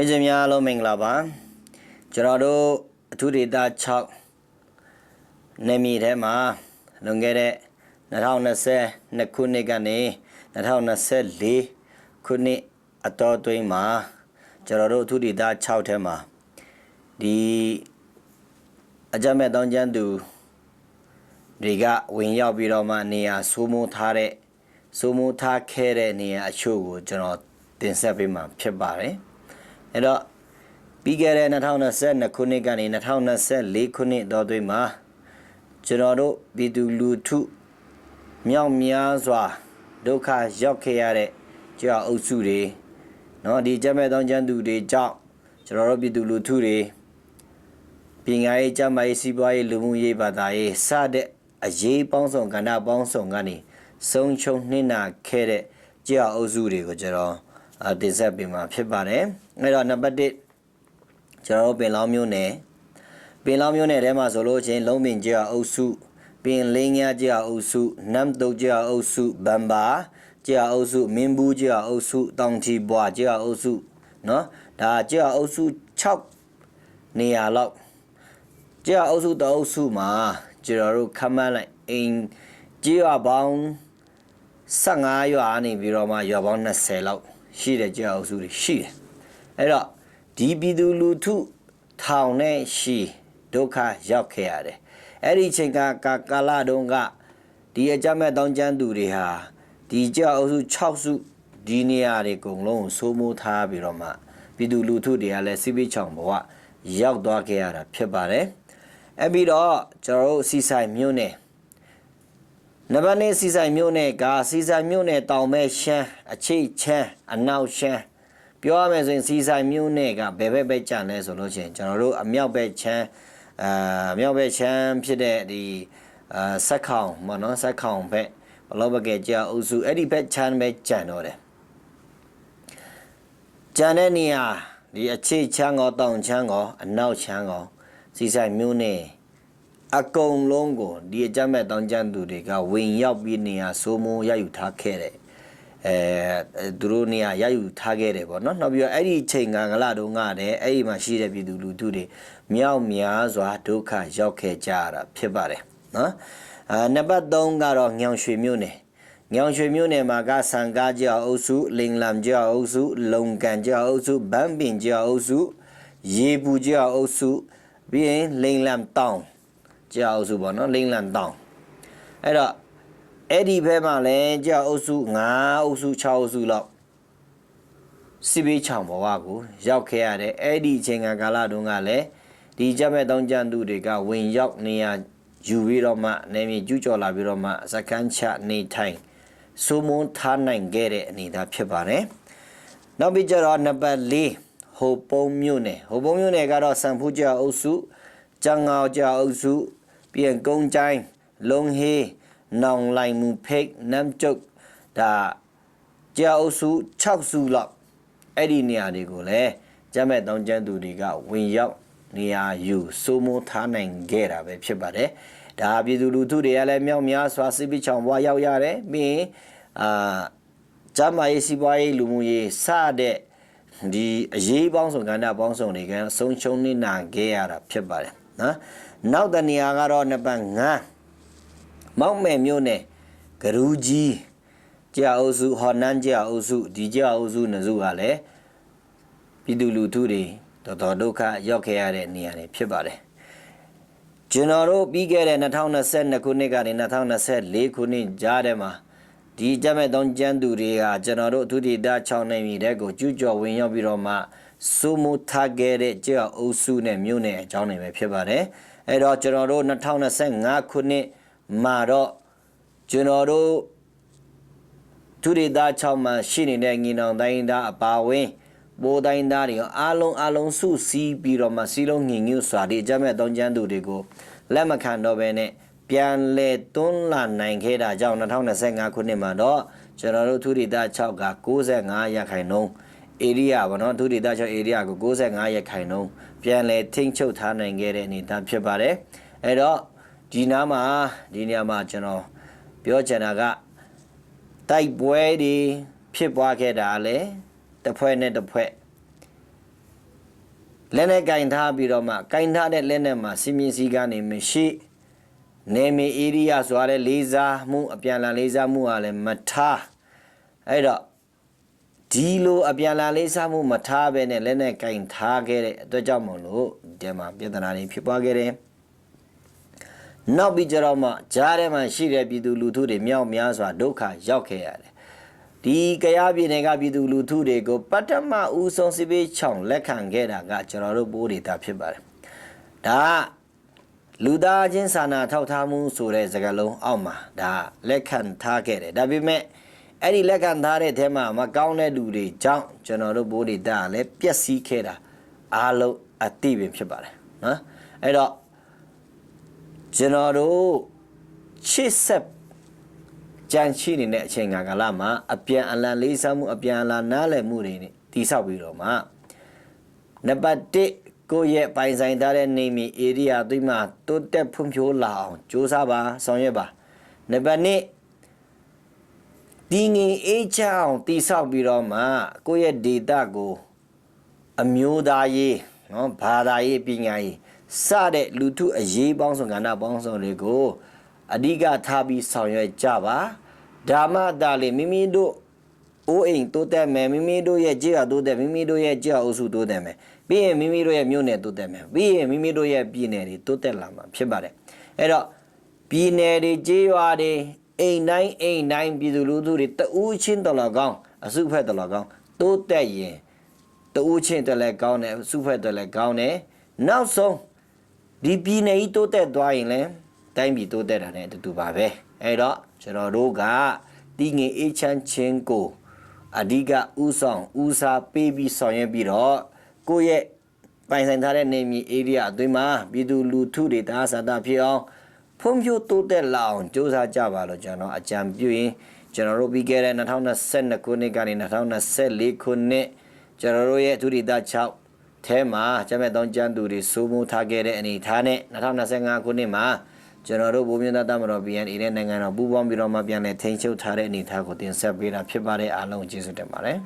မိတ်ဆွေများအားလုံးမင်္ဂလာပါကျွန်တော်တို့အထူးဒေသ6နေမီထဲမှာလွန်ခဲ့တဲ့2022ခုနှစ်ကနေ2024ခုနှစ်အတော်အတွင်းမှာကျွန်တော်တို့အထူးဒေသ6ထဲမှာဒီအကြမ်းမဲ့တောင်းကျမ်းသူတွေကဝင်ရောက်ပြီးတော့မှနေရာစိုးမိုးထားတဲ့စိုးမိုးထားခဲ့တဲ့နေရာအချို့ကိုကျွန်တော်တင်ဆက်ပေးမှာဖြစ်ပါတယ် အဲ့တော့ပြီးခဲ့တဲ့2022ခုနှစ်ကနေ2024ခုနှစ်တော်တွင်မှာကျွန်တော်တို့ပြည်သူလူထုမြောက်များစွာဒုက္ခရောက်ခဲ့ရတဲ့ကြောက်အုပ်စုတွေเนาะဒီကြက်မဲ့တောင်းကျမ်းသူတွေကြောင့်ကျွန်တော်တို့ပြည်သူလူထုတွေပညာရေးကျန်းမာရေးစီးပွားရေးလူမှုရေးဘာသာရေးစတဲ့အရေးပေါင်းစုံကဏ္ဍပေါင်းစုံကနေဆုံးချုံနှိမ့်နာခဲ့တဲ့ကြောက်အုပ်စုတွေကိုကျွန်တော်အတင်ဆက်ပေးမှာဖြစ်ပါတယ် အဲ့တော့နံပါတ်1ကျွန်တော်တို့ပင်လောင်းမျိုးနယ်ပင်လောင်းမျိုးနယ်ထဲမှာဆိုလို့ချင်းလုံးပင်ကြောက်အုပ်စုပင်လင်းညာကြောက်အုပ်စုနမ်တုတ်ကြောက်အုပ်စုဘမ်ဘာကြောက်အုပ်စုမင်းဘူးကြောက်အုပ်စုတောင်ချီဘွားကြောက်အုပ်စုနော်ဒါကြောက်အုပ်စု6နေရာလောက်ကြောက်အုပ်စုတအုပ်စုမှာကျွန်တော်တို့ခမန်းလိုက်အိမ်ကြောက်ပေါင်း15ရွာနေပြီးတော့မှရွာပေါင်း20လောက်ရှိတယ်ကြောက်အုပ်စုတွေရှိတယ် အဲ့တော့ဒီပြည်သူလူထုထောင်နဲ့ရှိဒုက္ခရောက်ခဲ့ရတယ်အဲ့ဒီအချိန်ကကာကာလတုန်းကဒီအကြမ်းမဲ့တောင်းကျမ်းသူတွေဟာဒီကြောက်အုပ်စု6စုဒီနေရာတွေအကုန်လုံးကိုစိုးမိုးထားပြီးတော့မှပြည်သူလူထုတွေကလည်းစီးပိချောင်ဘဝရောက်သွားခဲ့ရတာဖြစ်ပါတယ်အဲ့ပြီးတော့ကျွန်တော်တို့စီဆိုင်မြို့နယ်နံပါတ်1စီဆိုင်မြို့နယ်ကစီဆိုင်မြို့နယ်တောင်မဲရှမ်းအခြေချမ်းအနောက်ရှမ်း ပြောရမယ်ဆိုရင်စီဆိုင်မြို့နယ်ကဘယ်ဘက်ပဲကြံလဲဆိုလို့ချင်းကျွန်တော်တို့အမြောက်ဘက်ချမ်းအာမြောက်ဘက်ချမ်းဖြစ်တဲ့ဒီအာဆက်ခေါင်မနော်ဆက်ခေါင်ဘက်ဘလောဘကဲကြာအုပ်စုအဲ့ဒီဘက်ချမ်းပဲကြံတော့တယ်ကြံတဲ့နေရာဒီအခြေချမ်းကောတောင်ချမ်းကောအနောက်ချမ်းကောစီဆိုင်မြို့နယ်အကုန်လုံးကိုဒီအကြမ်းမဲ့တောင်ကျမ်းသူတွေကဝင်ရောက်ပြီးနေရာစိုးမိုးရယူထားခဲ့တဲ့ အဲသူတို့နေရာရယူထားခဲ့တယ်ပေါ့နော်နောက်ပြီးတော့အဲ့ဒီချိန်ကကလာတော့ငါတဲ့အဲ့ဒီမှာရှိတဲ့ပြည်သူလူထုတွေမြောက်များစွာဒုက္ခရောက်ခဲ့ကြရတာဖြစ်ပါတယ်နော်အာနံပါတ်3ကတော့ညောင်ရွှေမြို့နယ်ညောင်ရွှေမြို့နယ်မှာကဆန်ကားကြောက်အုပ်စုလင်လမ်ကြောက်အုပ်စု လုံကန်ကြောက်အုပ်စုဗန်းပင်ကြောက်အုပ်စုရေပူကြောက်အုပ်စုပြီးရင်လိန်လမ်တောင်ကြောက်အုပ်စုပေါ့နော်လိန်လမ်တောင်အဲ့တော့ အဲ့ဒီဘက်မှာလည်းကြောက်အုပ်စု9အုပ်စု6အုပ်စုလောက်စီဘေးချောင်ဘဝကိုရောက်ခဲ့ရတယ်အဲ့ဒီအချိန်ကကာလတုန်းကလည်းဒီကြက်မဲ့တောင်းကျန်သူတွေကဝင်ရောက်နေရယူပြီးတော့မှနေမြေကျူးကျော်လာပြီးတော့မှစကန်ချနေထိုင်စိုးမွန်ထားနိုင်ခဲ့တဲ့အနေအထားဖြစ်ပါတယ်နောက်ပြီးကြတော့နံပါတ်4ဟိုပုံမြို့နယ်ဟိုပုံမြို့နယ်ကတော့စံဖူးကျော်အုပ်စုကျန်ငေါကျော်အုပ်စုပြန်ကုန်းချိုင်းလုံဟေး နောင်လိုက်မှုဖိတ်နမ်ကျုတ်ဒါကျော်အုပ်စု6စုလောက်အဲ့ဒီနေရာတွေကိုလည်းကျမ်းမဲ့တောင်းကျမ်းသူတွေကဝင်ရောက်နေရာယူစိုးမိုးထားနိုင်ခဲ့တာပဲဖြစ်ပါတယ်။ဒါပြည်သူလူထုတွေကလည်းမြောက်များစွာစစ်ပစ်ချောင်ဘွားရောက်ရတယ်။ပြီးရင်အာကျမ်းမာရေးစီးပွားရေးလူမှုရေးစတဲ့ဒီအရေးပေါင်းစုံကဏ္ဍပေါင်းစုံတွေကဆုံးရှုံးနေနာခဲ့ရတာဖြစ်ပါတယ်နော်။နောက်တနေရာကတော့နံပါတ်5 မောက်မယ်မျိုးနဲ့ဂရူးကြီးကြာအုပ်စုဟော်နန်းကြာအုပ်စုဒီကြာအုပ်စုနှစ်စုကလည်းပြည်သူလူထုတွေတော်တော်ဒုက္ခရောက်ခဲ့ရတဲ့နေရာတွေဖြစ်ပါတယ်ကျွန်တော်တို့ပြီးခဲ့တဲ့2022ခုနှစ်ကနေ2024ခုနှစ်ကြားထဲမှာဒီကြက်မဲ့တောင်းကျန်းသူတွေကကျွန်တော်တို့အထူးဒေသ6နိုင်မြေတဲ့ကိုကျူးကျော်ဝင်ရောက်ပြီးတော့မှစုမှုထားခဲ့တဲ့ကြောက်အုပ်စုနဲ့မြို့နယ်အကြောင်းတွေပဲဖြစ်ပါတယ်အဲ့တော့ကျွန်တော်တို့2025ခုနှစ် မှာတော့ကျွန်တော်တို့သူဒေသ6မှာရှိနေတဲ့ငင်းအောင်တိုင်းသားအပါဝင်ဘိုးတိုင်းသားတွေအားလုံးအားလုံးစုစည်းပြီးတော့မှစီလုံးငင်ညွတ်စွာဒီအကြမ်းမဲ့တောင်းကျမ်းသူတွေကိုလက်မခံတော့ဘဲနဲ့ပြန်လေတွန်းလာနိုင်ခဲ့တာကြောင့်2025ခုနှစ်မှာတော့ကျွန်တော်တို့သူဒေသ6က65ရာခိုင်နှုန်း area ပေါ့နော်သူဒေသ6 area ကို65ရာခိုင်နှုန်းပြန်လေထိန်းချုပ်ထားနိုင်ခဲ့တဲ့အနေအထားဖြစ်ပါတယ်အဲ့တော့ ဒီနားမှာဒီနေရာမှာကျွန်တော်ပြောချင်တာကတိုက်ပွဲတွေဖြစ်ပွားခဲ့တာလေတစ်ဖွဲ့နဲ့တစ်ဖွဲ့လက်နဲ့ကင်ထားပြီးတော့မှကင်ထားတဲ့လက်နဲ့မှာစီမင်းစည်းကနေမရှိနေမီဧရိယာဆိုရတဲ့လေးစားမှုအပြန်အလှန်လေးစားမှုကလည်းမထားအဲ့တော့ဒီလိုအပြန်အလှန်လေးစားမှုမထားဘဲနဲ့လက်နဲ့ကင်ထားခဲ့တဲ့အတွက်ကြောင့်မလို့ဒီမှာပြဿနာတွေဖြစ်ပွားခဲ့တယ် နောက်ပြီးကြတော့မှကြားထဲမှာရှိတဲ့ပြည်သူလူထုတွေမြောက်များစွာဒုက္ခရောက်ခဲ့ရတယ်ဒီကြရပြည်နယ်ကပြည်သူလူထုတွေကိုပထမဦးဆုံးစစ်ပေးချောင်းလက်ခံခဲ့တာကကျွန်တော်တို့ပိုးဒေတာဖြစ်ပါတယ်ဒါကလူသားချင်းစာနာထောက်ထားမှုဆိုတဲ့စကားလုံးအောက်မှာဒါလက်ခံထားခဲ့တယ်ဒါပေမဲ့အဲ့ဒီလက်ခံထားတဲ့အဲမှာမကောင်းတဲ့လူတွေကြောင့်ကျွန်တော်တို့ပိုးဒေတာကလည်းပျက်စီးခဲ့တာအားလုံးအတိပင်ဖြစ်ပါတယ်နော်အဲ့တော့ ကျွန်တော်တို့ချစ်ဆက်ကြံရှိနေတဲ့အချိန်ကာလမှာအပြန်အလှန်လေးစားမှုအပြန်အလှန်နားလည်မှုတွေနဲ့တိဆောက်ပြီးတော့မှနံပါတ်1ကိုယ့်ရဲ့ပိုင်ဆိုင်ထားတဲ့နေမီ area သွိမှာတိုးတက်ဖွံ့ဖြိုးလာအောင်စ조사ပါဆောင်ရွက်ပါနံပါတ်2ဒီငင်အေးချအောင်တိဆောက်ပြီးတော့မှကိုယ့်ရဲ့ data ကို အမျိုးသားရေးနော်ဘာသာရေးပညာရေး စတဲ့လူထုအရေးပေါင်းစုံကဏ္ဍပေါင်းစုံတွေကိုအဓိကထားပြီးဆောင်ရွက်ကြပါဓမ္မတာလေမိမိတို့အိုးအိမ်တိုးတက်မယ်မိမိတို့ရဲ့ကြေးရတိုးတက်မိမိတို့ရဲ့ကြေးရအုပ်စုတိုးတက်မယ်ပြီးရင်မိမိတို့ရဲ့မြို့နယ်တိုးတက်မယ်ပြီးရင်မိမိတို့ရဲ့ပြည်နယ်တွေတိုးတက်လာမှာဖြစ်ပါတယ်အဲ့တော့ပြည်နယ်တွေကြေးရွာတွေအိမ်တိုင်းအိမ်တိုင်းပြည်သူလူထုတွေတဦးချင်းတော်တော်ကောင်းအစုဖက်တော်တော်ကောင်းတိုးတက်ရင်တူးချင်းတက်လဲကောင်းတယ်စုဖက်တက်လဲကောင်းတယ်နောက်ဆုံး ဒီပြည်နယ်ကြီးတိုးတက်သွားရင်လဲတိုင်းပြည်တိုးတက်တာနဲ့အတူတူပါပဲအဲ့တော့ကျွန်တော်တို့ကတည်ငြိမ်အေးချမ်းခြင်းကိုအဓိကဥဆောင်ဥစားပေးပြီးဆောင်ရွက်ပြီးတော့ကိုယ့်ရဲ့ပိုင်ဆိုင်ထားတဲ့နေမြေ area အတွင်းမှာပြည်သူလူထုတွေတာသာတာဖြစ်အောင်ဖွံ့ဖြိုးတိုးတက်လာအောင်စ조사ကြပါလို့ကျွန်တော်အကြံပြုရင်ကျွန်တော်တို့ပြီးခဲ့တဲ့2022ခုနှစ်ကနေ2024ခုနှစ်ကျွန်တော်တို့ရဲ့ဒုတိယ6 ထဲမှာကျမဲ့တောင်းကျမ်းသူတွေစိုးမိုးထားခဲ့တဲ့အနေအထားနဲ့2025ခုနှစ်မှာကျွန်တော်တို့ဘုံမြတ်တမတော် BNA နဲ့နိုင်ငံတော်ပူးပေါင်းပြီးတော့မှပြန်လည်ထိန်းချုပ်ထားတဲ့အနေအထားကိုတင်ဆက်ပေးတာဖြစ်ပါတယ်အားလုံးကျေးဇူးတင်ပါတယ်